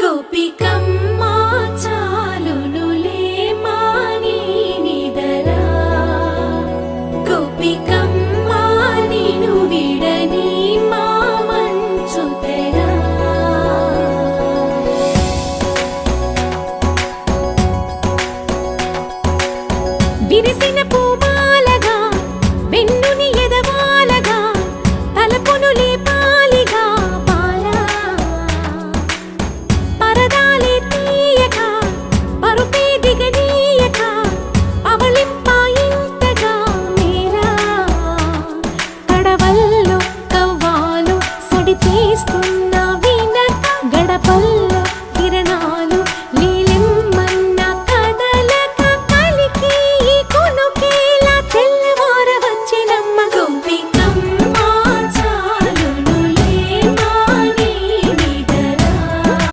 గోపికమ్మా చాలును లేమాని నిదరా. గోపికమ్మా నిను విడని మా తీస్తుంది